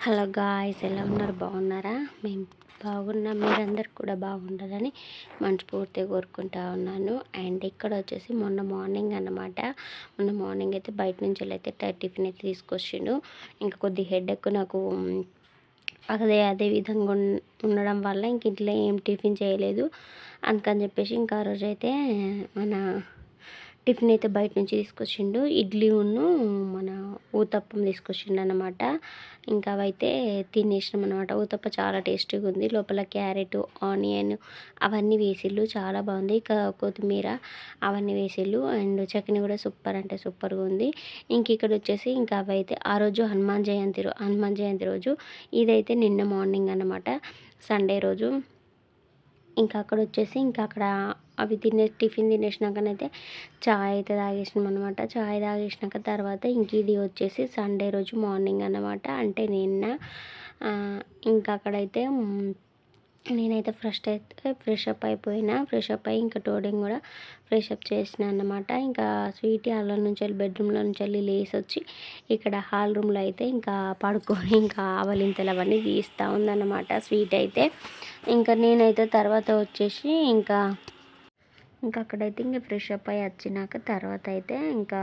Hello guys ఎలా ఉన్నారు? బాగున్నారా? మేము బాగున్నాం. మీరందరు కూడా బాగుండాలని మనస్ఫూర్తిగా కోరుకుంటా ఉన్నాను. అండ్ ఇక్కడ వచ్చేసి మొన్న మార్నింగ్ అన్నమాట. మొన్న మార్నింగ్ అయితే బయట నుంచి అయితే టిఫిన్ అయితే తీసుకొచ్చిండు. ఇంకా కొద్ది హెడ్ ఎక్కువ నాకు అదే అదే విధంగా ఉండడం వల్ల ఇంక ఇంట్లో ఏం టిఫిన్ చేయలేదు. అందుకని చెప్పేసి ఇంకా ఆ మన టిఫిన్ అయితే బయట నుంచి తీసుకొచ్చిండు. ఇడ్లీ ఉన్ను మన ఊతప్పం తీసుకొచ్చిండు అనమాట ఇంకా అవైతే తినేసినాం అనమాట ఊతప్ప చాలా టేస్టీగా ఉంది. లోపల క్యారెట్ ఆనియన్ అవన్నీ వేసిళ్ళు. చాలా బాగుంది. ఇంకా కొత్తిమీర అవన్నీ వేసిళ్ళు. అండ్ చట్నీ కూడా సూపర్ అంటే సూపర్గా ఉంది. ఇంక ఇక్కడ వచ్చేసి ఇంకా అవైతే ఆ రోజు హనుమాన్ జయంతి హనుమాన్ జయంతి రోజు. ఇదైతే నిన్న మార్నింగ్ అనమాట సండే రోజు. ఇంకా అక్కడ వచ్చేసి ఇంకా అక్కడ అవి తినే టిఫిన్ తినేసినాకనైతే చాయ్ అయితే తాగేసినాం అనమాట చాయ్ తాగేసినాక తర్వాత ఇంక ఇది వచ్చేసి సండే రోజు మార్నింగ్ అనమాట అంటే నిన్న ఇంకా అక్కడైతే నేనైతే ఫ్రెష్ అయితే ఫ్రెష్ అప్ అయిపోయినా ఫ్రెష్ అప్ అయ్యి ఇంకా టోడింగ్ కూడా ఫ్రెష్ అప్ చేసిన అనమాట ఇంకా స్వీట్ హాల్లో నుంచి వెళ్ళి బెడ్రూమ్లో నుంచి వెళ్ళి లేసి వచ్చి ఇక్కడ హాల్ రూమ్లో అయితే ఇంకా పడుకొని ఇంకా ఆవలింతలు అవన్నీ తీస్తూ ఉందన్నమాట. స్వీట్ అయితే. ఇంకా నేనైతే తర్వాత వచ్చేసి ఇంకా ఇంకా అక్కడైతే ఇంకా ఫ్రెష్ అప్ అయ్యి వచ్చినాక తర్వాత అయితే ఇంకా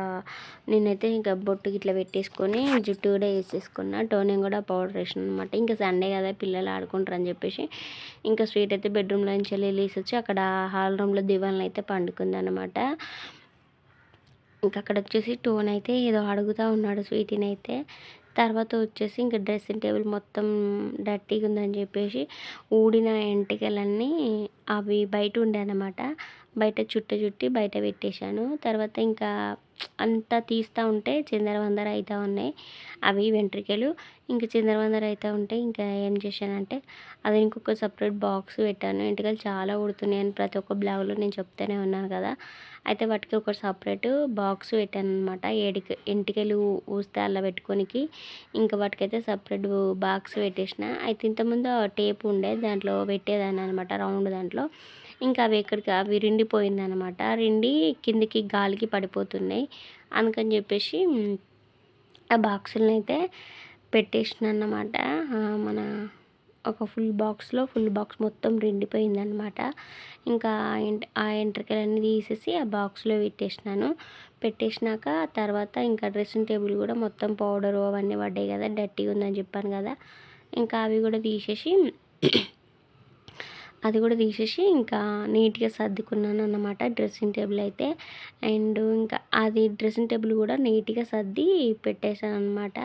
నేనైతే ఇంకా బొట్టు ఇట్లా పెట్టేసుకొని జుట్టు కూడా వేసేసుకున్నా. టోనింగ్ కూడా పౌడర్ వేసిన అనమాట ఇంకా సండే కదా పిల్లలు ఆడుకుంటారు అని చెప్పేసి ఇంకా స్వీట్ అయితే బెడ్రూమ్లో నుంచి వెళ్ళి వచ్చి అక్కడ హాల్ రూమ్లో దివాన్లు అయితే పండుకుంది అనమాట ఇంకా అక్కడ వచ్చేసి టోన్ అయితే ఏదో అడుగుతూ ఉన్నాడు స్వీటీని అయితే. తర్వాత వచ్చేసి ఇంకా డ్రెస్సింగ్ టేబుల్ మొత్తం డర్టీగా ఉందని చెప్పేసి ఊడిన ఎంటికలన్నీ అవి బయట ఉండే అనమాట బయట చుట్ట చుట్టి బయట పెట్టేశాను. తర్వాత ఇంకా అంతా తీస్తూ ఉంటే చిందరవందర అవుతూ ఉన్నాయి. అవి వెంట్రుకలు. ఇంకా చిందరవందర అవుతూ ఉంటే ఇంకా ఏం చేశానంటే అది ఇంకొక సపరేట్ బాక్స్ పెట్టాను. వెంట్రుకలు చాలా ఉడుతున్నాయి అని ప్రతి ఒక్క బ్లాగ్లో నేను చెప్తూనే ఉన్నాను కదా. అయితే వాటికి ఒక సపరేట్ బాక్స్ పెట్టాను అనమాట ఏడికి ఎంటికలు ఊస్తే అలా పెట్టుకోనికి ఇంకా వాటికైతే సపరేట్ బాక్స్ పెట్టేసిన. అయితే ఇంతకుముందు టేప్ ఉండే దాంట్లో పెట్టేదాన్ని అనమాట రౌండ్ దాంట్లో. ఇంకా అవి ఎక్కడికి అవి రిండిపోయింది అనమాట రిండి కిందికి గాలికి పడిపోతున్నాయి. అందుకని చెప్పేసి ఆ బాక్సులను అయితే పెట్టేసిన అన్నమాట మన ఒక ఫుల్ బాక్స్లో ఫుల్ బాక్స్ మొత్తం రెండిపోయింది అనమాట ఇంకా ఆ ఎంట్రికలన్నీ తీసేసి ఆ బాక్స్లో పెట్టేసినాను. పెట్టేసినాక తర్వాత ఇంకా డ్రెస్సింగ్ టేబుల్ కూడా మొత్తం పౌడరు అవన్నీ పడ్డాయి కదా డర్టీగా ఉందని చెప్పాను కదా. ఇంకా అవి కూడా తీసేసి అది కూడా తీసేసి ఇంకా నీట్గా సర్దుకున్నాను అన్నమాట డ్రెస్సింగ్ టేబుల్ అయితే. అండ్ ఇంకా అది డ్రెస్సింగ్ టేబుల్ కూడా నీట్గా సర్ది పెట్టేశాను అనమాట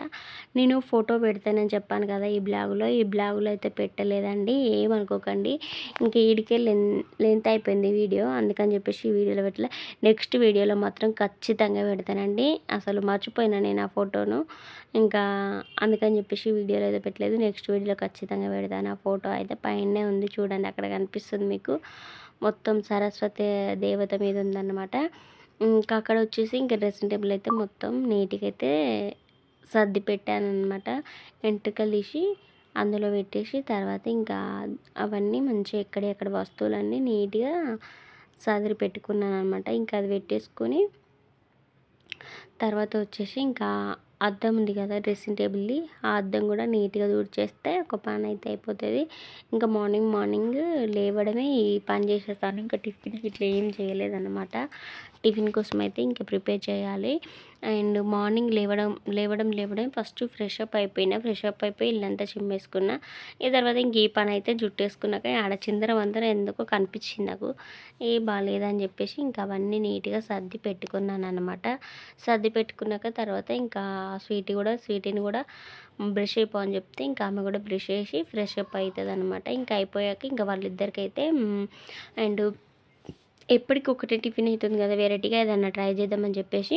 నేను ఫోటో పెడతానని చెప్పాను కదా ఈ బ్లాగులో. ఈ బ్లాగులో అయితే పెట్టలేదండి ఏమనుకోకండి ఇంకా ఈడికే లెన్ లెంత్ అయిపోయింది వీడియో అందుకని చెప్పేసి ఈ వీడియోలో పెట్టలే. నెక్స్ట్ వీడియోలో మాత్రం ఖచ్చితంగా పెడతానండి. అసలు మర్చిపోయినా నేను ఆ ఫోటోను. ఇంకా అందుకని చెప్పేసి వీడియోలో అయితే పెట్టలేదు. నెక్స్ట్ వీడియోలో ఖచ్చితంగా పెడతాను. ఆ ఫోటో అయితే పైనే ఉంది చూడండి అక్కడ కనిపిస్తుంది మీకు. మొత్తం సరస్వతి దేవత మీద ఉందన్నమాట. ఇంకా అక్కడ వచ్చేసి ఇంకా డ్రెస్సింగ్ టేబుల్ అయితే మొత్తం నీట్గా అయితే సర్ది పెట్టాను అనమాట వెంట్రుకలు తీసి అందులో పెట్టేసి తర్వాత ఇంకా అవన్నీ మంచిగా ఎక్కడెక్కడ వస్తువులన్నీ నీట్గా సదిరి పెట్టుకున్నాను అనమాట ఇంకా అది పెట్టేసుకొని తర్వాత వచ్చేసి ఇంకా అద్దం ఉంది కదా డ్రెస్సింగ్ టేబుల్ది ఆ అద్దం కూడా నీట్గా తుడిచేస్తే ఒక పని అయితే అయిపోతుంది. ఇంకా మార్నింగ్ మార్నింగ్ లేవడమే ఈ పని చేసేస్తాను. ఇంకా టిఫిన్ ఇట్లా ఏం చేయలేదన్నమాట. టిఫిన్ కోసం అయితే ఇంకా ప్రిపేర్ చేయాలి. అండ్ మార్నింగ్ లేవడం లేవడం లేవడం ఫస్ట్ ఫ్రెష్ అప్ అయిపోయినా ఫ్రెష్ అప్ అయిపోయి ఇల్లంతా చిమ్మేసుకున్నా. ఈ తర్వాత ఇంక ఈ పని అయితే జుట్టేసుకున్నాక ఆడ చిందరం అందరం ఎందుకో కనిపించింది నాకు. ఏ బాగాలేదని చెప్పేసి ఇంకా అవన్నీ నీట్గా సర్ది పెట్టుకున్నాను అనమాట సర్ది పెట్టుకున్నాక తర్వాత ఇంకా స్వీట్ కూడా స్వీట్ని కూడా బ్రష్ అయిపో అని చెప్తే ఇంకా ఆమె కూడా బ్రష్ చేసి ఫ్రెష్ అప్ అవుతుంది అనమాట ఇంకా అయిపోయాక ఇంకా వాళ్ళిద్దరికైతే అండ్ ఎప్పటికి ఒకటే టిఫిన్ అవుతుంది కదా వెరైటీగా ఏదన్నా ట్రై చేద్దామని చెప్పేసి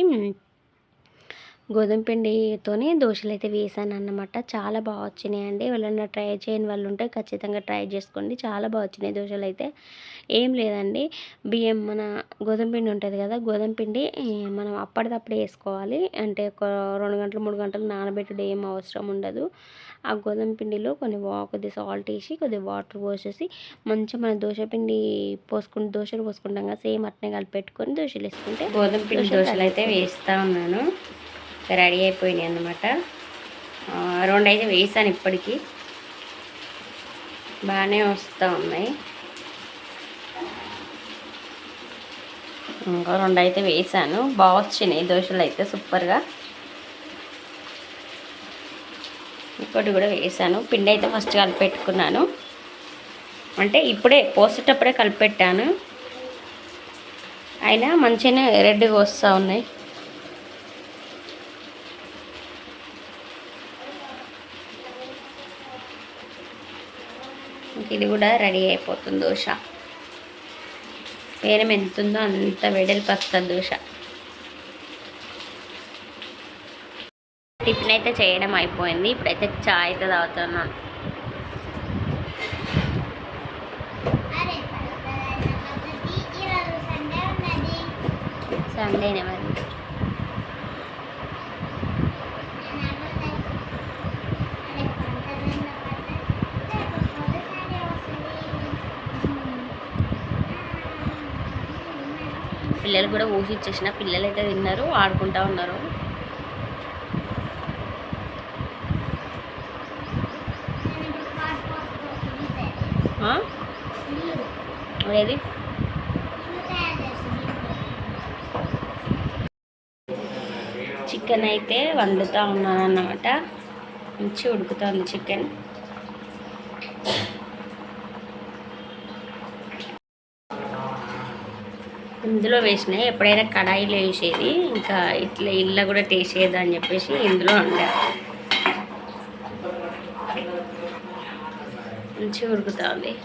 గోధుమ పిండితోనే దోశలు అయితే వేసాను అన్నమాట చాలా బాగా వచ్చినాయండి. ఎవరైనా ట్రై చేయని వాళ్ళు ఉంటే ఖచ్చితంగా ట్రై చేసుకోండి. చాలా బాగా వచ్చినాయి దోశలు అయితే ఏం లేదండి. బియ్యం మన గోధుమ పిండి ఉంటుంది కదా గోధుమ పిండి మనం అప్పటిదప్పుడు వేసుకోవాలి. అంటే ఒక రెండు గంటలు మూడు గంటలు నానబెట్టడం ఏం అవసరం ఉండదు. ఆ గోధుమ పిండిలో కొన్ని వా కొద్దిగా సాల్ట్ వేసి కొద్దిగా వాటర్ పోసేసి మంచిగా మన దోశ పిండి పోసుకుని దోశలు పోసుకుంటాం కదా సేమ్ అట్నే కలిపి పెట్టుకొని దోశలు వేసుకుంటే గోధుమ పిండి దోశలు అయితే వేస్తూ ఉన్నాను. రెడీ అయిపోయినాయి అన్నమాట. రెండు అయితే వేసాను ఇప్పటికీ. బాగానే వస్తూ ఉన్నాయి. ఇంకా రెండు అయితే వేసాను. బాగా వచ్చినాయి. దోశలు అయితే సూపర్గా. ఇంకోటి కూడా వేసాను. పిండి అయితే ఫస్ట్ కలిపెట్టుకున్నాను. అంటే ఇప్పుడే పోసేటప్పుడే కలిపెట్టాను. అయినా మంచిగానే రెడ్గా వస్తూ ఉన్నాయి. ఇది కూడా రెడీ అయిపోతుంది దోశ పేరం ఎంత ఉందో అంత వెడల్పు వస్తుంది దోశ టిఫిన్ అయితే చేయడం అయిపోయింది ఇప్పుడైతే చాయ్ అయితే తాగుతున్నాను సండేనే మరి పిల్లలు కూడా ఊహించేసిన పిల్లలు అయితే తిన్నారు ఆడుకుంటా ఉన్నారు. ఏది? చికెన్ అయితే వండుతూ ఉన్నాను అన్నమాట మంచి ఉడుకుతుంది చికెన్. ఇందులో వేసినాయి ఎప్పుడైనా కడాయిలో వేసేది. ఇంకా ఇట్లా ఇళ్ళ కూడా టేస్ట్ అని చెప్పేసి ఇందులో వండా. మంచిగా ఉడుకుతుంది.